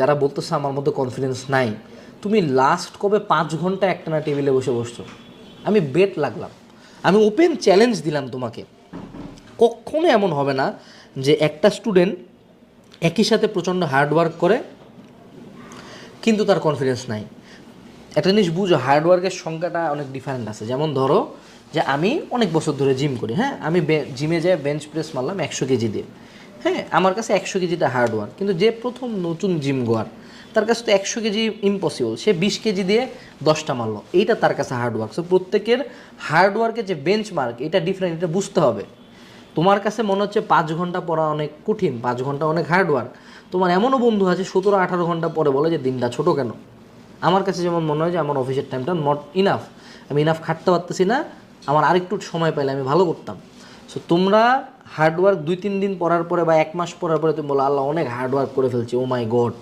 যারা বলতেছে আমার মধ্যে কনফিডেন্স নাই, তুমি লাস্ট কবে পাঁচ ঘণ্টা একটানা টেবিলে বসে বসছো? আমি বেট লাগলাম। আমি ওপেন চ্যালেঞ্জ দিলাম তোমাকে। কখনো এমন হবে না যে একটা স্টুডেন্ট একই সাথে প্রচণ্ড হার্ডওয়ার্ক করে, কিন্তু তার কনফিডেন্স নাই। একটা জিনিস বুঝো হার্ডওয়ার্কের সংখ্যাটা অনেক ডিফারেন্ট আছে। যেমন ধরো যে আমি অনেক বছর ধরে জিম করি হ্যাঁ? আমি জিমে যাই বেঞ্চ প্রেস মারলাম একশো কেজি দিয়ে। হ্যাঁ আমার কাছে একশো কেজিটা হার্ডওয়ার্ক কিন্তু যে প্রথম নতুন জিম গোয়ার তার কাছে তো একশো কেজি ইম্পসিবল সে বিশ কেজি দিয়ে দশটা মারলো, এইটা তার কাছে হার্ডওয়ার্ক সো প্রত্যেকের হার্ডওয়ার্কের যে বেঞ্চ মার্ক এটা ডিফারেন্ট এটা বুঝতে হবে। তোমার কাছে মনে হচ্ছে পাঁচ ঘণ্টা পড়া অনেক কঠিন, পাঁচ ঘণ্টা অনেক হার্ডওয়ার্ক তোমার এমনও বন্ধু আছে, সতেরো আঠারো ঘণ্টা পরে বলে যে, দিনটা ছোটো কেন? আমার কাছে যেমন মনে হয় যে, আমার অফিসের টাইমটা নট ইনাফ আমি ইনাফ খাটতে পারতেছি না, আমার আরেকটু সময় পাইলে আমি ভালো করতাম। সো তোমরা হার্ডওয়ার্ক দুই, তিন দিন পড়ার পরে বা এক মাস পড়ার পরে তুমি বলো, আল্লাহ, অনেক হার্ডওয়ার্ক করে ফেলছি। ও মাই গড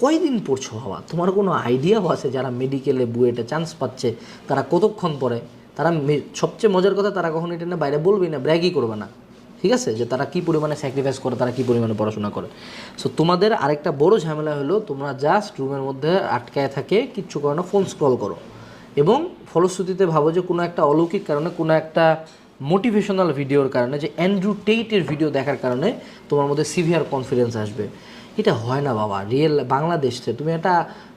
কয়দিন পড়ছো বাবা? তোমার কোনো আইডিয়াও আছে যারা মেডিকেলে বুয়েটে চান্স পাচ্ছে, তারা কতক্ষণ পড়ে? তারা সবচেয়ে মজার কথা, তারা কখনো এটা না বাইরে বলবেই না ব্র্যাগই করবে না। ঠিক আছে? যে তারা কী পরিমাণে স্যাক্রিফাইস করে, তারা কী পরিমাণে পড়াশোনা করে। সো তোমাদের আরেকটা বড় ঝামেলা হলো, তোমরা জাস্ট রুমের মধ্যে আটকায় থাকে, কিচ্ছু করো না ফোন স্ক্রল করো। এবং ফলশ্রুতিতে ভাবো যে কোনো একটা অলৌকিক কারণে কোনো একটা মোটিভেশনাল ভিডিওর কারণে, যে অ্যান্ড্রু টেইটের ভিডিও দেখার কারণে তোমার মধ্যে সিভিয়ার কনফিডেন্স আসবে। এটা হয় না বাবা। রিয়েল বাংলাদেশে তুমি একটা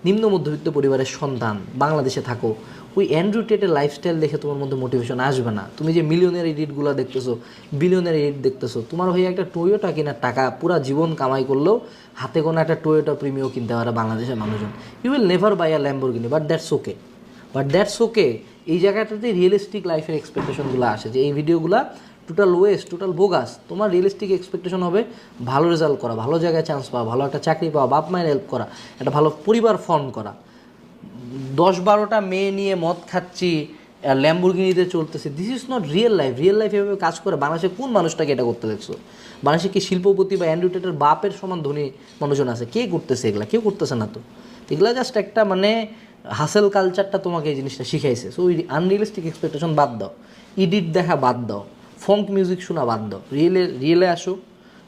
নিম্ন মধ্যবিত্ত পরিবারের সন্তান, বাংলাদেশে থাকো। ওই অ্যান্ড্রু টেটের লাইফস্টাইল দেখে তোমার মধ্যে মোটিভেশন আসবে না। তুমি যে মিলিয়নের এডিটগুলো দেখতেছো বিলিয়নের এডিট দেখতেছো, তোমার হয়ে একটা টোয়োটা কেনার টাকা পুরা জীবন কামাই করলেও হাতে কোনো একটা টোয়োটা প্রিমিও কিনতে পারে বাংলাদেশের মানুষজন। You will never buy a Lamborghini but that's okay but that's okay এই জায়গাটাতে রিয়েলিস্টিক লাইফের এক্সপেকটেশনগুলো আসে যে এই ভিডিওগুলো টোটাল ওয়েস্ট টোটাল বোগাস তোমার রিয়েলিস্টিক এক্সপেকটেশন হবে ভালো রেজাল্ট করা, ভালো জায়গায় চান্স পাওয়া, ভালো একটা চাকরি পাওয়া, বাপ মায়ের হেল্প করা, একটা ভালো পরিবার ফর্ম করা। দশ বারোটা মেয়ে নিয়ে মদ খাচ্ছি ল্যাম্বুরগিনিতে চলতেছে this is not real life real life এভাবে কাজ করে বাংলাদেশে কোন মানুষটাকে এটা করতে দেখছ? বাংলাদেশে কি শিল্পপতি বা অ্যান্ড্রুটেটের বাপের সমান ধনী মানুষজন আছে? কে করতেছে এগুলা? কেউ করতেছে না তো। এগুলা জাস্ট একটা মানে হাসেল কালচারটা তোমাকে এই জিনিসটা শিখাইছে। সো ওই আনরিয়েলিস্টিক এক্সপেকটেশন বাদ দাও। ইডিট দেখা বাদ দাও। ফঙ্ক মিউজিক শোনা বাদ দাও। রিয়েলে রিয়েলে আসো।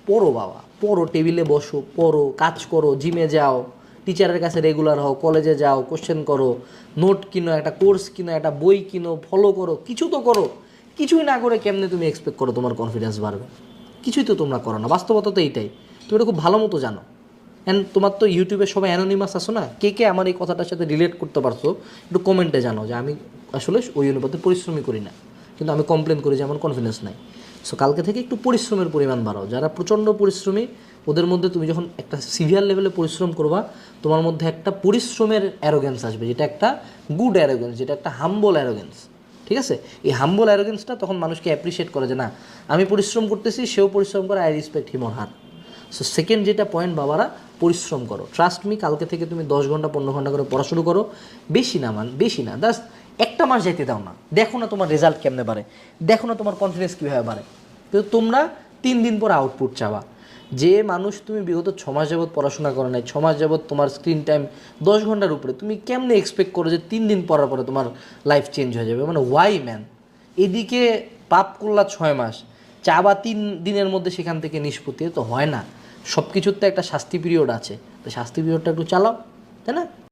পড়ো বাবা। পড়ো টেবিলে বসো, পড়ো, কাজ করো জিমে যাও টিচারের কাছে রেগুলার হও কলেজে যাও কোশ্চেন করো নোট কিনো, একটা কোর্স কিনো, একটা বই কিনো ফলো করো, কিছু তো করো। কিছুই না করে কেমনে তুমি এক্সপেক্ট করো তোমার কনফিডেন্স বাড়বে? কিছুই তো তোমরা করো না। বাস্তবতা তো এইটাই। তুমি এটা খুব ভালো মতো জানো। অ্যান্ড তোমার তো ইউটিউবে সবাই অ্যানোনিমাস আছো না? কে কে আমার এই কথাটার সাথে রিলেট করতে পারছ? একটু কমেন্টে জানো যে আমি আসলে ওই অনুপাতে পরিশ্রমই করি না। কিন্তু আমি কমপ্লেন করি যে আমার কনফিডেন্স নাই। সো কালকে থেকে একটু পরিশ্রমের পরিমাণ বাড়াও। যারা প্রচণ্ড পরিশ্রমী, ওদের মধ্যে তুমি যখন একটা সিভিয়ার লেভেলে পরিশ্রম করবা, তোমার মধ্যে একটা পরিশ্রমের অ্যারোগেন্স আসবে, যেটা একটা গুড অ্যারোগেন্স যেটা একটা হাম্বল অ্যারোগেন্স ঠিক আছে? এই হাম্বল অ্যারোগেন্সটা তখন মানুষকে অ্যাপ্রিসিয়েট করে যে না, আমি পরিশ্রম করতেছি, সেও পরিশ্রম করে I respect him or her so second যেটা পয়েন্ট বাবারা, পরিশ্রম করো। ট্রাস্ট মি কালকে থেকে তুমি দশ ঘণ্টা, পনেরো ঘণ্টা করে পড়া শুরু করো। বেশি না মান বেশি না। জাস্ট একটা মাস যেতে দাও না। দেখো না তোমার রেজাল্ট কেমনে বাড়ে। দেখো না তোমার কনফিডেন্স কীভাবে বাড়ে। কিন্তু তোমরা তিন দিন পর আউটপুট চাওয়া যে মানুষ তুমি বিগত ছ মাস যাবৎ পড়াশোনা করো নাই, ছ মাস যাবৎ তোমার স্ক্রিন টাইম দশ ঘণ্টার উপরে, তুমি কেমনে এক্সপেক্ট করো যে তিন দিন পরার পরে তোমার লাইফ চেঞ্জ হয়ে যাবে? মানে ওয়াই ম্যান এদিকে পাপ করলা ছয় মাস চা বা তিন দিনের মধ্যে সেখান থেকে নিষ্পত্তি তো হয় না। সব কিছুর তো একটা শাস্তি পিরিয়ড আছে। তো শাস্তি পিরিয়ডটা একটু চালাও, তাই না?